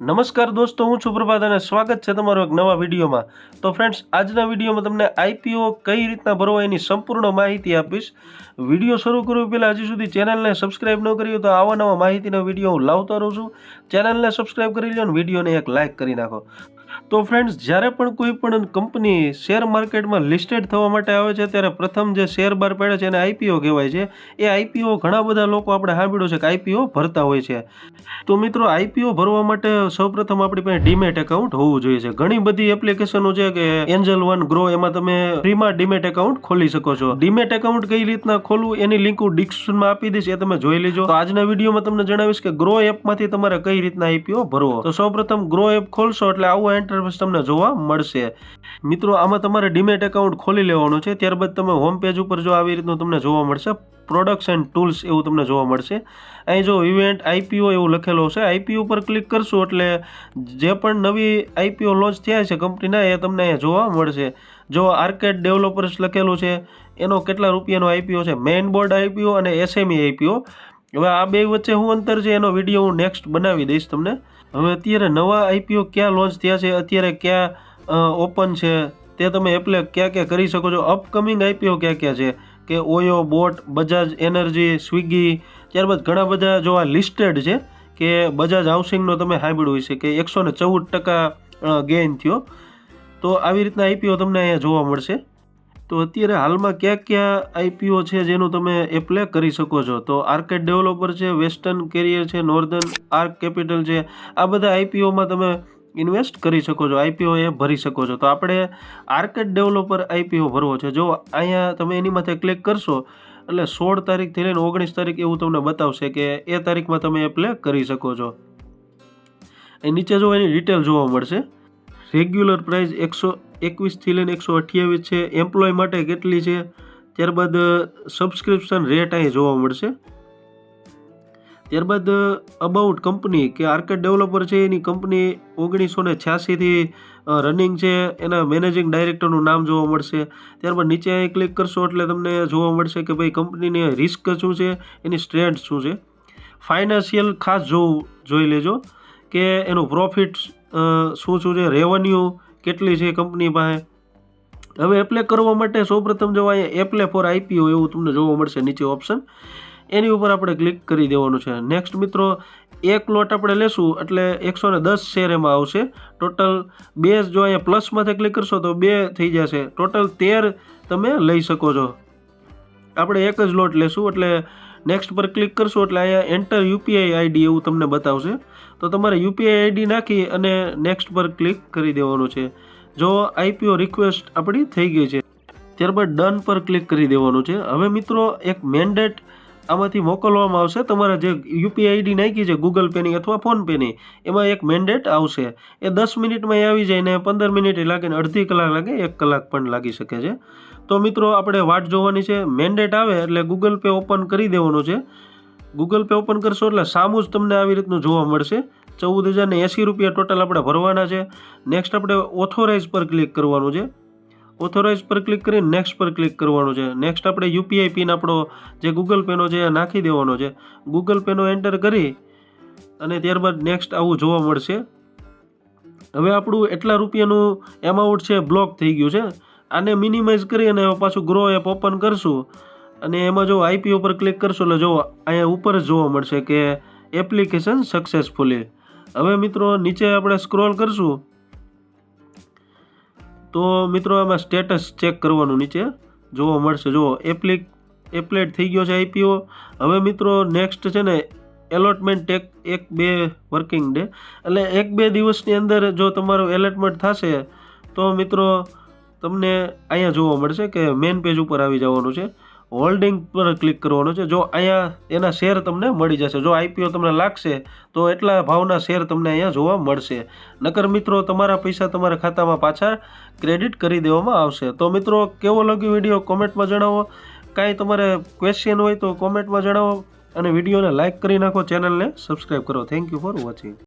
નમસ્કાર દોસ્તો, હું છું પ્રભાત અને સ્વાગત છે તમારો એક નવા વિડીયોમાં. તો ફ્રેન્ડ્સ આજના વિડીયોમાં તમને આઈપીઓ કઈ રીતના ભરવા એની સંપૂર્ણ માહિતી આપીશ. વીડિયો શરૂ કરવું પહેલાં હજી સુધી ચેનલને સબસ્ક્રાઇબ ન કરી તો આવા નવા માહિતીના વીડિયો હું લાવતો રહું છું. ચેનલને સબસ્ક્રાઇબ કરી લો અને વિડીયોને એક લાઇક કરી નાખો. તો ફ્રેન્ડ્સ જ્યારે પણ કોઈ પણ કંપની શેર માર્કેટમાં લિસ્ટેડ થવા માટે આવે છે, ત્યારે પ્રથમ જે શેર બાર પડે છે એને આઈપીઓ કહેવાય છે. એ આઈપીઓ ઘણા બધા લોકો આપણે સાંભળ્યું છે કે આઈપીઓ ભરતા હોય છે. તો મિત્રો આઈપીઓ ભરવા માટે સૌપ્રથમ આપણી પાસે ડીમેટ એકાઉન્ટ હોવું જોઈએ છે. ઘણી બધી એપ્લિકેશનો છે કે એન્જલ વન ગ્રો એમાં તમે ફ્રીમાં ડીમેટ એકાઉન્ટ ખોલી શકો છો. ડીમેટ એકાઉન્ટ કઈ રીતના ખોલવું, એની લિંક હું ડિસ્ક્રિપ્શનમાં આપી દઈશ, એ તમે જોઈ લેજો. તો આજના વિડીયોમાં તમને જણાવીશ કે ગ્રો એપમાંથી તમારે કઈ રીતના આઈપીઓ ભરવો. તો સૌપ્રથમ ગ્રો એપ ખોલશો એટલે આવો ઇન્ટરફેસ તમને જોવા મળશે. મિત્રો, આમાં તમારે ડીમેટ એકાઉન્ટ ખોલી લેવાનું છે. ત્યારબાદ તમે હોમ પેજ ઉપર જો આવી રીતનું તમને જોવા મળશે પ્રોડક્ટ્સ એન્ડ ટૂલ્સ એવું તમને જોવા મળશે. અહીં જો ઇવેન્ટ આઈપીઓ એવું લખેલું છે. આઈપીઓ પર ક્લિક કરશો એટલે જે પણ નવી આઈપીઓ લોન્ચ થયા છે કંપનીના એ તમને અહીંયા જોવા મળશે. જો આર્કેડ ડેવલપર્સ લખેલું છે, એનો કેટલા રૂપિયાનો આઈપીઓ છે? મેઇન બોર્ડ આઈપીઓ અને એસએમઈ આઈપીઓ હવે આ બે વચ્ચે હું અંતર છે? એનો વીડિયો હું નેક્સ્ટ બનાવી દઈશ તમને. હવે અત્યારે નવા આઈપીઓ ક્યાં લોન્ચ થયા છે? અત્યારે ક્યાં ઓપન છે? તે તમે એપ્લે ક્યાં ક્યાં કરી શકો છો? અપકમિંગ આઈપીઓ ક્યાં ક્યાં છે? કે OYO, boAt, Bajaj energy, Swiggy, ત્યારબાદ ઘણા બધા જો આ લિસ્ટેડ છે કે બજાજ હાઉસિંગનો તમે સાંભળ્યું છે કે એકસો ને ચૌદ ટકા ગેઇન થયો. તો આવી રીતના આઈપીઓ તમને અહીંયા જોવા મળશે. તો અત્યારે હાલમાં કયા કયા આઈપીઓ છે જેનું તમે એપ્લે કરી શકો છો? તો આર્કેટ ડેવલપર છે વેસ્ટર્ન કેરિયર છે નોર્ધન આર્ક કેપિટલ છે, આ બધા આઈપીઓમાં તમે ઇન્વેસ્ટ કરી શકો છો આઈપીઓ એ ભરી શકો છો. તો આપણે આર્કેટ ડેવલપર આઈપીઓ ભરવો છે. જો અહીંયા તમે એની માથે ક્લિક કરશો, એટલે સોળ તારીખથી લઈને ઓગણીસ તારીખ એવું તમને બતાવશે કે એ તારીખમાં તમે એપ્લે કરી શકો છો. એ નીચે જો એની ડિટેલ જોવા મળશે. રેગ્યુલર પ્રાઇસ એકસો એકવીસથી લઈને એકસો અઠ્યાવીસ છે. એમ્પ્લોય માટે કેટલી છે? ત્યારબાદ સબસ્ક્રિપ્શન રેટ અહીં જોવા મળશે. ત્યારબાદ અબાઉટ કંપની કે આર્કેડ ડેવલપર છે, એની કંપની ઓગણીસો ને છ્યાસીથી રનિંગ છે. એના મેનેજિંગ ડાયરેક્ટરનું નામ જોવા મળશે. ત્યારબાદ નીચે અહીં ક્લિક કરશો એટલે તમને જોવા મળશે કે ભાઈ કંપનીની રિસ્ક શું છે, એની સ્ટ્રેન્થ શું છે. ફાઇનાન્શિયલ ખાસ જોવું જોઈ લેજો કે એનું પ્રોફિટ શું શું છે? રેવન્યુ કેટલી છે કંપની પાસે? હવે એપ્લે કરવા માટે સૌપ્રથમ જો અહીંયા એપ્લે ફોર આઈપીઓ એવું તમને જોવા મળશે નીચે ઓપ્શન એની ઉપર આપણે ક્લિક કરી દેવાનું છે. નેક્સ્ટ મિત્રો, એક લોટ આપણે લેશું એટલે એકસો ને દસ શેર એમાં આવશે. ટોટલ બે જો અહીંયા પ્લસમાંથી ક્લિક કરશો તો બે થઈ જશે. ટોટલ તેર તમે લઈ શકો છો. આપણે એક જ લોટ લેશું એટલે નેક્સ્ટ પર ક્લિક કરશો એટલે અહીંયા એન્ટર યુપીઆઈ આઈડી એવું તમને બતાવશે. તો તમારે યુપીઆઈ આઈડી નાખી અને નેક્સ્ટ પર ક્લિક કરી દેવાનું છે. જો આઈપીઓ રિક્વેસ્ટ આપણી થઈ ગઈ છે, ત્યારબાદ ડન પર ક્લિક કરી દેવાનું છે. હવે મિત્રો, એક મેન્ડેટ આમાંથી મોકલવામાં આવશે. તમારે જે યુપીઆઈ આઈડી નાખી છે ગૂગલ પેની અથવા ફોનપેની એમાં એક મેન્ડેટ આવશે. એ દસ મિનિટમાં આવી જાય ને પંદર મિનિટ લાગે ને અડધી કલાક લાગે, એક કલાક પણ લાગી શકે છે. તો મિત્રો આપણે વાટ જોવાની છે. મેન્ડેટ આવે એટલે ગૂગલ પે ઓપન કરી દેવાનું છે. ગૂગલ પે ઓપન કરશો એટલે સામું જ તમને આવી રીતનું જોવા મળશે. ચૌદ હજાર ને એંસી રૂપિયા ટોટલ આપણે ભરવાના છે. નેક્સ્ટ આપણે ઓથોરાઇઝ પર ક્લિક કરવાનું છે. ઓથોરાઇઝ પર ક્લિક કરીને નેક્સ્ટ પર ક્લિક કરવાનું છે. નેક્સ્ટ આપણે યુપીઆઈ પિન આપણો જે ગૂગલ પેનો છે એ નાખી દેવાનો છે. ગૂગલ પેનો એન્ટર કરી અને ત્યારબાદ નેક્સ્ટ આવું જોવા મળશે. હવે આપણું એટલા રૂપિયાનું એમાઉન્ટ છે બ્લોક થઈ ગયું છે. આને મિનિમાઇઝ કરી અને પાછું ગ્રો એપ ઓપન કરશું. અને એમાં જો આઈપીઓ ઉપર ક્લિક કરશું એટલે જો અહીંયા ઉપર જ જોવા મળશે કે એપ્લિકેશન સક્સેસફુલી હવે મિત્રો નીચે આપણે સ્ક્રોલ કરશું. તો મિત્રો આમાં સ્ટેટસ ચેક કરવાનું નીચે જોવા મળશે. જો એપ્લિક એપ્લેટ થઈ ગયો છે આઈપીઓ હવે મિત્રો નેક્સ્ટ છે ને એલોટમેન્ટ એક એક બે વર્કિંગ ડે એટલે એક બે દિવસની અંદર જો તમારું એલોટમેન્ટ થશે, તો મિત્રો તમને અહીંયા જોવા મળશે કે મેઇન પેજ ઉપર આવી જવાનું છે. હોલ્ડિંગ પર ક્લિક કરવાનું છે. જો અહીંયા એના શેર તમને મળી જશે. જો આઈપીઓ તમને લાગશે, તો એટલા ભાવના શેર તમને અહીંયા જોવા મળશે. નકર મિત્રો, તમારા પૈસા તમારા ખાતામાં પાછા ક્રેડિટ કરી દેવામાં આવશે. તો મિત્રો, કેવો લાગ્યો વીડિયો કોમેન્ટમાં જણાવો. કાંઈ તમારે ક્વેશ્ચન હોય તો કોમેન્ટમાં જણાવો. અને વિડીયોને લાઇક કરી નાખો. ચેનલને સબસ્ક્રાઈબ કરો. Thank you for watching